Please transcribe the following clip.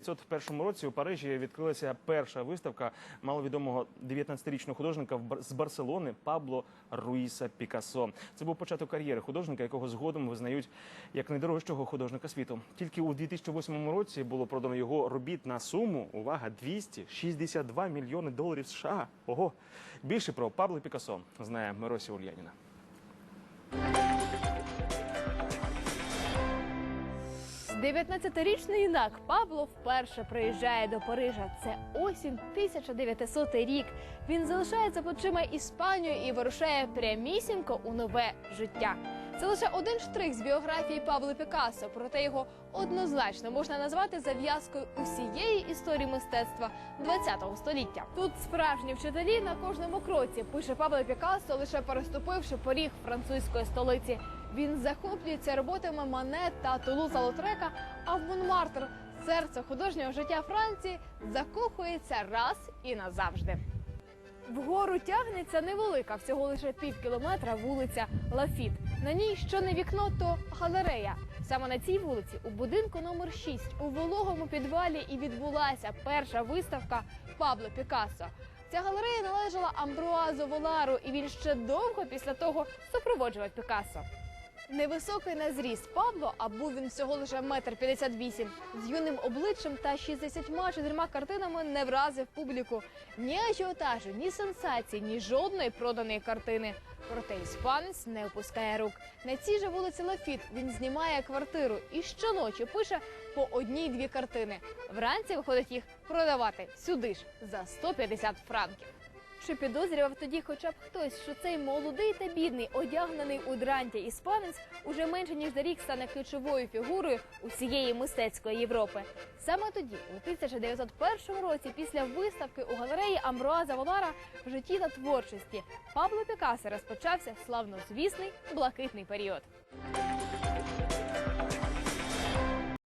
1901 році у Парижі відкрилася перша виставка маловідомого 19-річного художника з Барселони Пабло Руїса Пікассо. Це був початок кар'єри художника, якого згодом визнають як найдорожчого художника світу. Тільки у 2008 році було продано його робіт на суму. Увага 262 мільйони доларів США. Ого, більше про Пабло Пікассо знає Миросі Ульяніна. 19-річний юнак Пабло вперше приїжджає до Парижа. Це осінь 1900 рік. Він залишає за плечима Іспанію і вирушає прямісінько у нове життя. Це лише один штрих з біографії Пабло Пікассо, проте його однозначно можна назвати зав'язкою усієї історії мистецтва ХХ століття. Тут справжні вчителі на кожному кроці пише Пабло Пікассо, лише переступивши поріг французької столиці. Він захоплюється роботами Мане та Тулуза Лотрека, а в Монмартр, серце художнього життя Франції, закохується раз і назавжди. Вгору тягнеться невелика, всього лише пів кілометра вулиця Лафіт. На ній що не вікно, то галерея. Саме на цій вулиці, у будинку номер 6, у вологому підвалі і відбулася перша виставка Пабло Пікассо. Ця галерея належала Амбруазо Волару, і він ще довго після того супроводжував Пікассо. Невисокий на зріст Пабло, а був він всього лише метр п'ятдесят вісім, з юним обличчям та 64 картинами не вразив публіку. Ні ажіотажу, ні сенсацій, ні жодної проданої картини. Проте іспанець не опускає рук. На цій же вулиці Лафіт він знімає квартиру і щоночі пише по одній-дві картини. Вранці виходить їх продавати сюди ж за 150 франків. Чи підозрював тоді хоча б хтось, що цей молодий та бідний, одягнений у дрантя іспанець уже менше ніж за рік стане ключовою фігурою усієї мистецької Європи? Саме тоді, у 1901 році, після виставки у галереї Амброаза Волара в житті та творчості Пабло Пікассо розпочався славнозвісний блакитний період.